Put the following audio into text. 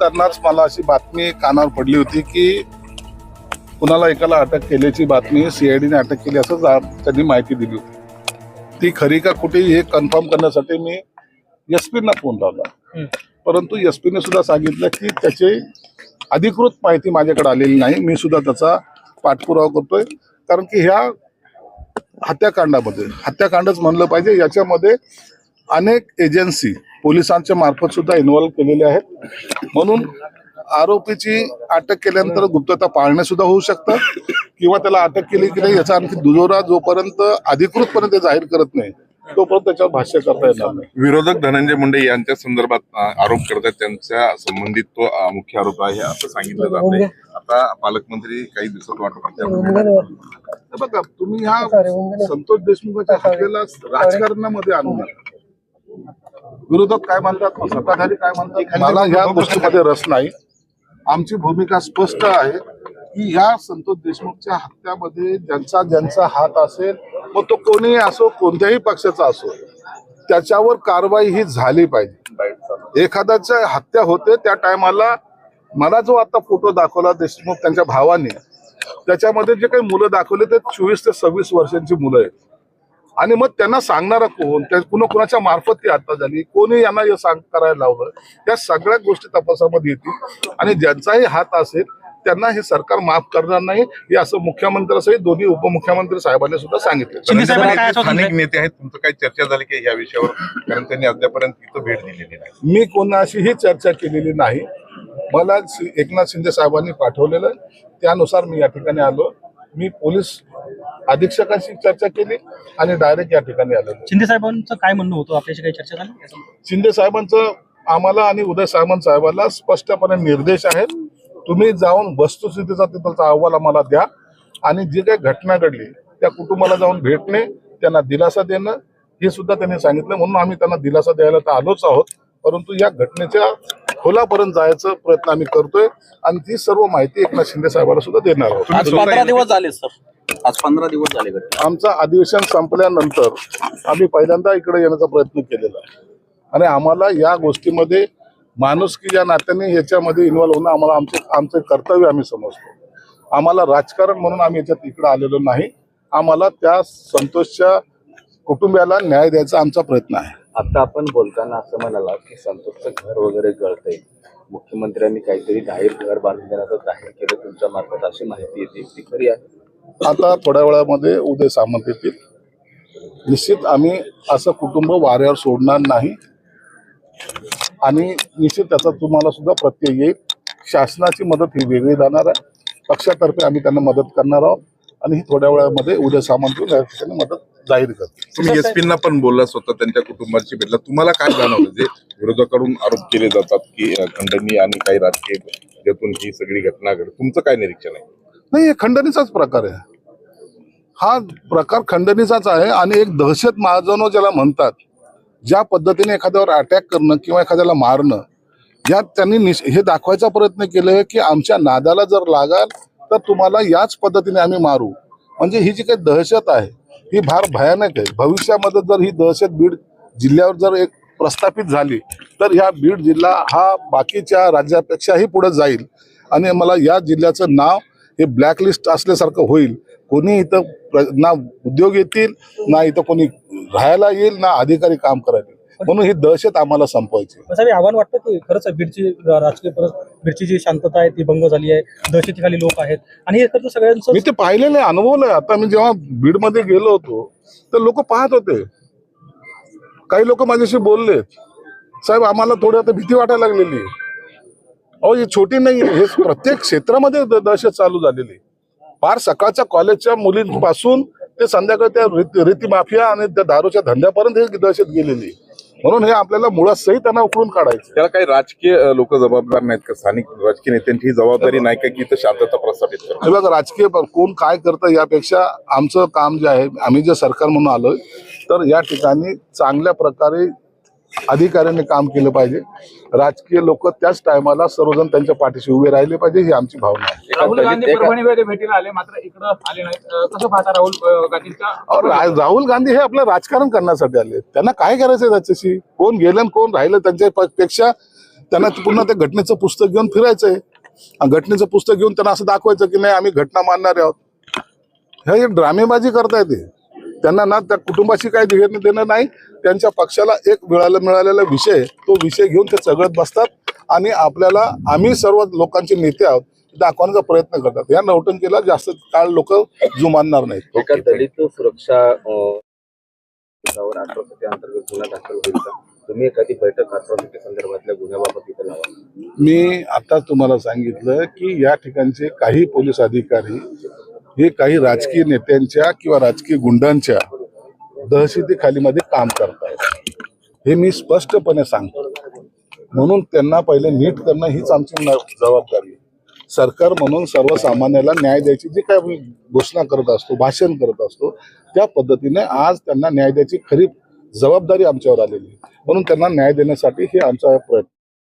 करतानाच मला अशी बातमी कानावर पडली होती की कुणाला एकाला अटक केल्याची बातमी सीआयडीने अटक केली असं त्यांनी माहिती दिली होती. ती खरी का कुठे हे कन्फर्म करण्यासाठी मी एस पीना फोन लावला. परंतु एस पीने सुद्धा सांगितलं की त्याची अधिकृत माहिती माझ्याकडे आलेली नाही. मी सुद्धा त्याचा पाठपुरावा करतोय. कारण की ह्या हत्याकांडामध्ये हत्याकांडच म्हणलं पाहिजे. याच्यामध्ये अनेक एजन्सी पोलिसांच्या मार्फत सुद्धा इन्व्हॉल्व केलेले आहेत. म्हणून आरोपीची अटक केल्यानंतर गुप्तता पाळणे सुद्धा होऊ शकतं किंवा त्याला अटक केली की नाही याचा आणखी दुजोरा जोपर्यंत अधिकृतपणे ते जाहीर करत नाही तोपर्यंत त्याच्यावर भाष्य करता येणार नाही. विरोधक धनंजय मुंडे यांच्या संदर्भात आरोप करतात. त्यांच्या संबंधित तो मुख्य आरोप आहे असं सांगितलं जात आहे. आता पालकमंत्री काही दिवसात वाटत बघा तुम्ही ह्या संतोष देशमुखाच्या हत्येला राजकारणामध्ये आणू नका विरोधक काय म्हणतात सत्ताधारी काय म्हणतात? मला ह्या गोष्टीमध्ये रस नाही. आमची भूमिका स्पष्ट आहे की ह्या संतोष देशमुखच्या हत्यामध्ये ज्यांचा ज्यांचा हात असेल मग तो कोणीही असो कोणत्याही पक्षाचा असो त्याच्यावर कारवाई ही झाली पाहिजे. एखाद्याच्या हत्या होते त्या टायमाला मला जो आता फोटो दाखवला देशमुख त्यांच्या भावाने त्याच्यामध्ये जे काही मुलं दाखवले ते चोवीस ते सव्वीस वर्षांची मुलं आहेत. आणि मग त्यांना सांगणारा कोण? त्या कुणा कुणाच्या मार्फत ती हत्या झाली? कोणी यांना हे सांग करायला लावलं? या सगळ्या गोष्टी तपासामध्ये येतील. आणि ज्यांचाही हात असेल त्यांना हे सरकार माफ करणार नाही. हे असं मुख्यमंत्र्यासहित दोन्ही उपमुख्यमंत्री साहेबांनी सुद्धा सांगितलं. स्थानिक दिलंय? नेते आहेत. तुमचं काही चर्चा झाली की या विषयावर? कारण त्यांनी अद्यापर्यंत तिथं भेट दिलेली नाही. मी कोणाशीही चर्चा केलेली नाही. मला एकनाथ शिंदे साहेबांनी पाठवलेलं. त्यानुसार मी या ठिकाणी आलो. मी पोलीस अधीक्षकांशी चर्चा केली आणि डायरेक्ट या ठिकाणी आलेलो शिंदे साहेबांचं काय म्हणणं होतं? आपल्याशी काही चर्चा झाली? शिंदे साहेबांचं आम्हाला आणि उदय सामंत साहेबांना स्पष्टपणे निर्देश आहेत. तुम्ही जाऊन वस्तुस्थितीचा तिथलचा अहवाल आम्हाला द्या आणि जी काही घटना घडली त्या कुटुंबाला जाऊन भेटणे त्यांना दिलासा देणं हे सुद्धा त्यांनी सांगितलं. म्हणून आम्ही त्यांना दिलासा द्यायला तर आलोच आहोत. परंतु या घटनेच्या खोलापर्यंत जायचा प्रयत्न आम्ही करतोय. आणि ती सर्व माहिती एकनाथ शिंदे साहेबांना सुद्धा देणार आहोत. आज पंधरा दिवस झाले सर. आज पंधरा दिवस झाले घटना. आमचं अधिवेशन संपल्यानंतर आम्ही पहिल्यांदा इकडे येण्याचा प्रयत्न केलेला आहे. आणि आम्हाला या गोष्टीमध्ये माणुसकी या नात्याने याच्यामध्ये इन्व्हॉल्व होणं आम्हाला आमचे आमचे कर्तव्य आम्ही समजतो. आम्हाला राजकारण म्हणून आम्ही याच्यात इकडे आलेलो नाही. आम्हाला त्या संतोषच्या कुटुंबियाला न्याय द्यायचा आमचा प्रयत्न आहे. आता आपण बोलताना असं म्हणाला की संतोषचं घर वगैरे गळतंय. मुख्यमंत्र्यांनी काहीतरी जाहीर घर बांधून देण्याचं जाहीर केलं तुमच्या मार्फत अशी माहिती येते. ती खरी आहे. आता थोड्या वेळामध्ये उदय सामंत येतील. निश्चित आम्ही असं कुटुंब वाऱ्यावर सोडणार नाही. आणि निश्चित त्याचा तुम्हाला सुद्धा प्रत्यय येईल. शासनाची मदत ही वेगळी जाणार आहे. पक्षातर्फे आम्ही त्यांना मदत करणार आहोत. आणि ही थोड्या वेळामध्ये उदय सामंत या ठिकाणी मदत जाहीर करतील तुम्ही एसपींना पण बोलला स्वतः त्यांच्या कुटुंबाची भेटला. तुम्हाला काय जाणवलं? जे विरोधकाकडून आरोप केले जातात की खंडणी आणि काही राजकीय यातून ही सगळी घटना घडली. तुमचं काय निरीक्षण आहे? नाही हे खंडणीचाच प्रकार आहे. हा प्रकार खंडणीचाच आहे आणि एक दहशत माजवणं ज्याला म्हणतात ज्या पद्धतीने एखाद्यावर अटॅक करणं किंवा एखाद्याला मारणं यात त्यांनी निश- हे दाखवायचा प्रयत्न केलाय की आमच्या नादाला जर लागाल तर तुम्हाला याच पद्धतीने आम्ही मारू. म्हणजे ही जी काही दहशत आहे ही फार भयानक आहे. भविष्यामध्ये जर ही दहशत बीड जिल्ह्यावर जर एक प्रस्थापित झाली तर ह्या बीड जिल्हा हा बाकीच्या राज्यापेक्षाही पुढे जाईल. आणि मला या जिल्ह्याचं नाव हे ब्लॅकलिस्ट असल्यासारखं होईल. कोणी इथं ना उद्योग येतील ना इथं कोणी राहायला येईल ना अधिकारी काम करायला येईल म्हणून ही दहशत आम्हाला संपवायची. साहेब आव्हान वाटतं की खरंच बीडची राजकीय परस बीडची जी शांतता आहे ती भंग झाली आहे दहशतीखाली लोक आहेत आणि हे खरंच सगळ्यांचं मी ते पाहिलेलं आहे अनुभवलंय आता मी जेव्हा बीडमध्ये गेलो होतो तर लोक पाहत होते काही लोक माझ्याशी बोलले साहेब आम्हाला थोडी आता भीती वाटायला लागलेली. अहो ही छोटी नाही हे प्रत्येक क्षेत्रामध्ये दहशत चालू झालेली. फार सकाळच्या कॉलेजच्या मुलींपासून ते संध्याकाळी त्या रीती माफिया आणि त्या दारूच्या धंद्यापर्यंत ही दहशत गेलेली. म्हणून हे आपल्याला मुळात सही त्यांना उकळून काढायचं. त्याला काही राजकीय लोक जबाबदार नाहीत का? स्थानिक राजकीय नेत्यांची ही जबाबदारी नाही का की इथं शांतता प्रस्थापित हे बघा राजकीय कोण काय करतं यापेक्षा आमचं काम जे आहे आम्ही जे सरकार म्हणून आलोय तर या ठिकाणी चांगल्या प्रकारे अधिकाऱ्यांनी काम केलं पाहिजे. राजकीय लोक त्याच टायमाला सर्वजण त्यांच्या पाठीशी उभे राहिले पाहिजे ही आमची भावना आहे. राहुल गांधी परभणीमध्ये भेटीला आले मात्र इकडं आले नाहीत. अं, कसं पाहता राहुल अं, गांधींचा? अहो, रा- राहुल गांधी हे आपलं राजकारण करण्यासाठी आले त्यांना काय करायचं त्याच्याशी? कोण गेलं आणि कोण राहिलं त्यांच्या पेक्षा? त्यांना पुन्हा त्या घटनेचं पुस्तक घेऊन फिरायचंय. आणि घटनेचं पुस्तक घेऊन त्यांना असं दाखवायचं की नाही आम्ही घटना मानणारे आहोत. हे एक ड्रामेबाजी करताय ते. त्यांना ना त्या कुटुंबाशी काही घेणं देणं नाही त्यांच्या पक्षाला एक मिळाला मिळालेला विषय तो विषय घेऊन ते चघळत बसतात आणि आपल्याला आम्ही सर्व लोकांचे नेते आहोत दाखवण्याचा प्रयत्न करतात. या नौटंकीला जास्त काळ लोक जुमानणार नाहीत. एका दलित सुरक्षा अंतर्गत गुन्हा दाखल होईल तुम्ही एखादी बैठक अट्रॉसिटी संदर्भातल्या गुन्ह्याबाबत तिथे लावा. मी आता तुम्हाला सांगितलं की या ठिकाणचे काही पोलीस अधिकारी हे काही राजकीय नेत्यांच्या किंवा राजकीय गुंडांच्या दहशतीखालीमध्ये काम करतायत. हे मी स्पष्टपणे सांगतो. म्हणून त्यांना पहिले नीट करणं हीच आमची जबाबदारी सरकार म्हणून सर्वसामान्याला न्याय द्यायची जी काय घोषणा करत असतो भाषण करत असतो त्या पद्धतीने आज त्यांना न्याय द्यायची खरी जबाबदारी आमच्यावर आलेली आहे. म्हणून त्यांना न्याय देण्यासाठी हे आमचा प्रयत्न